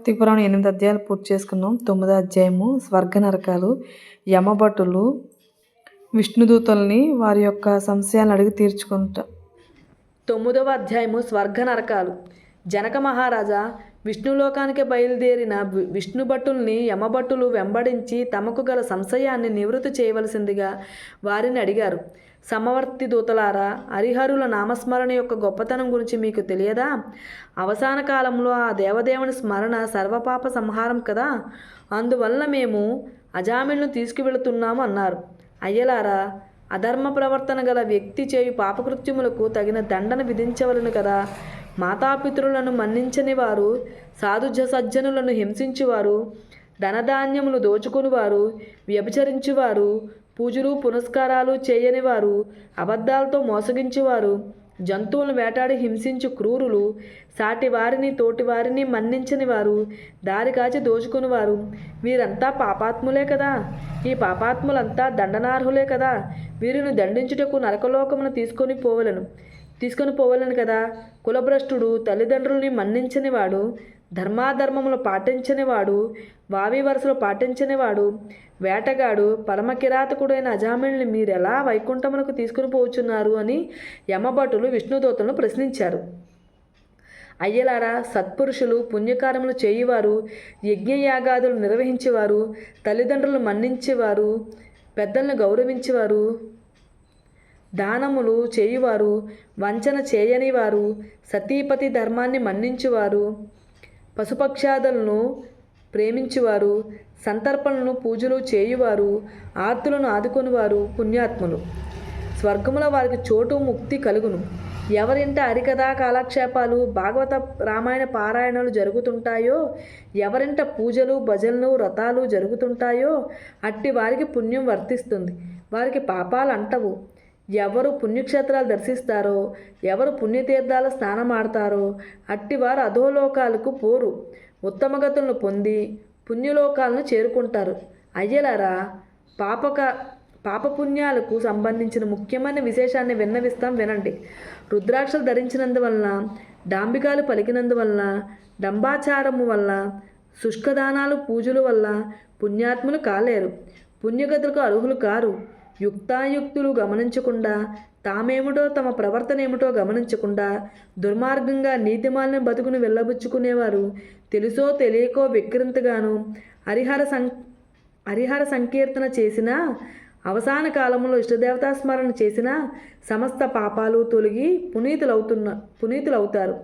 కార్తీక పురాణం ఎనిమిది అధ్యాయాలు పూర్తి చేసుకున్నాం తొమ్మిదో అధ్యాయము స్వర్గ నరకాలు యమభటులు విష్ణుదూతల్ని వారి యొక్క సంశయాలను అడిగి తీర్చుకుంటా. తొమ్మిదవ అధ్యాయము స్వర్గ నరకాలు. జనక మహారాజా విష్ణులోకానికి బయలుదేరిన వి- విష్ణు భటుల్ని యమభటులు వెంబడించి తమకు గల సంశయాన్ని నివృత్తి చేయవలసిందిగా వారిని అడిగారు. సమవర్తి దూతలారా హరిహరుల నామస్మరణ యొక్క గొప్పతనం గురించి మీకు తెలియదా? అవసాన కాలంలో ఆ దేవదేవుని స్మరణ సర్వపాప సంహారం కదా? అందువల్ల మేము అజామిల్ను తీసుకువెళుతున్నాము అన్నారు. అయ్యలారా అధర్మ ప్రవర్తన గల వ్యక్తి చేయు పాపకృత్యములకు తగిన దండన విధించవలను కదా? మాతాపితరులను మన్నించని వారు సాధుజ సజ్జనులను హింసించువారు ధనధాన్యములు దోచుకునివారు వ్యభిచరించువారు పూజలు పునస్కారాలు చేయని వారు అబద్ధాలతో మోసగించేవారు జంతువులను వేటాడి హింసించు క్రూరులు సాటి వారిని తోటి వారిని మన్నించని వారు దారి కాచి దోచుకునివారు. వీరంతా పాపాత్ములే కదా. ఈ పాపాత్ములంతా దండనార్హులే కదా. వీరిని దండించుటకు నరకలోకమును తీసుకొని పోవలను. తీసుకొని పోవాలని కదా. కులభ్రష్టుడు తల్లిదండ్రుల్ని మన్నించనివాడు ధర్మాధర్మములు పాటించనివాడు వావి వరుసలు పాటించనివాడు వేటగాడు పరమ కిరాతకుడైన అజామిల్ని మీరెలా వైకుంఠమునకు తీసుకుని పోచున్నారు అని యమభటులు విష్ణుదూతలను ప్రశ్నించారు. అయ్యలారా సత్పురుషులు పుణ్యకారములు చేయువారు యజ్ఞయాగాదులు నిర్వహించేవారు తల్లిదండ్రులను మన్నించేవారు పెద్దలను గౌరవించేవారు దానములు చేయువారు వంచన చేయనివారు సతీపతి ధర్మాన్ని మన్నించువారు పశుపక్షాదులను ప్రేమించువారు సంతర్పణలను పూజలు చేయువారు ఆర్తులను ఆదుకొనివారు పుణ్యాత్ములు. స్వర్గముల వారికి చోటు ముక్తి కలుగును. ఎవరింట హరికథా కాలక్షేపాలు భాగవత రామాయణ పారాయణలు జరుగుతుంటాయో ఎవరింట పూజలు భజనలు వ్రతాలు జరుగుతుంటాయో అట్టి వారికి పుణ్యం వర్తిస్తుంది. వారికి పాపాలు అంటవు. ఎవరు పుణ్యక్షేత్రాలు దర్శిస్తారో ఎవరు పుణ్యతీర్థాల స్నానమాడతారో అట్టివారు అధోలోకాలకు పోరు. ఉత్తమగతులను పొంది పుణ్యలోకాలను చేరుకుంటారు. అయ్యలారా పాపక పాపపుణ్యాలకు సంబంధించిన ముఖ్యమైన విశేషాన్ని విన్నవిస్తాం వినండి. రుద్రాక్షలు ధరించినందువలన డాంబికాలు పలికినందువలన డంబాచారము వల్ల శుష్కదానాలు పూజలు వల్ల పుణ్యాత్ములు కాలేరు. పుణ్యగతులకు అర్హులు కారు. యుక్తాయుక్తులు గమనించకుండా తామేమిటో తమ ప్రవర్తన ఏమిటో గమనించకుండా దుర్మార్గంగా నీతిమాలిన బతుకును వెళ్ళబుచ్చుకునేవారు తెలుసో తెలియకో విక్రింతగాను హరిహర సం హరిహర సంకీర్తన చేసిన అవసాన కాలంలో ఇష్టదేవతా స్మరణ చేసిన సమస్త పాపాలు తొలగి పునీతులవుతున్న పునీతులవుతారు.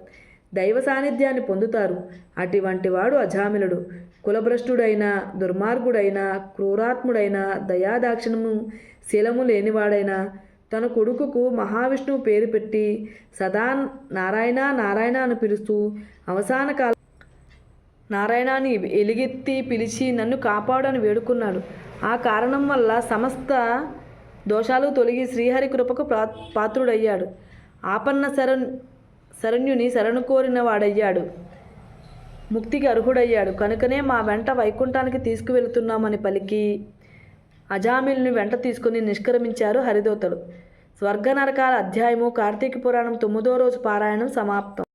దైవ సాన్నిధ్యాన్ని పొందుతారు. అటువంటి వాడు అజామిలుడు. కులభ్రష్టుడైన దుర్మార్గుడైన క్రూరాత్ముడైన దయాదాక్షిణము శీలము లేనివాడైనా తన కొడుకుకు మహావిష్ణువు పేరు పెట్టి సదా నారాయణ నారాయణ అని పిలుస్తూ అవసాన కాల నారాయణాన్ని ఎలుగెత్తి పిలిచి నన్ను కాపాడని వేడుకున్నాడు. ఆ కారణం వల్ల సమస్త దోషాలు తొలగి శ్రీహరి కృపకు పాత్రుడయ్యాడు. ఆపన్న శరణ్ శరణ్యుని శరణు కోరిన వాడయ్యాడు. ముక్తికి అర్హుడయ్యాడు. కనుకనే మా వెంట వైకుంఠానికి తీసుకువెళుతున్నామని పలికి అజామిల్ని వెంట తీసుకుని నిష్క్రమించారు హరిదోతలు. స్వర్గ నరకాల అధ్యాయము కార్తీక పురాణం తొమ్మిదో రోజు పారాయణం సమాప్తం.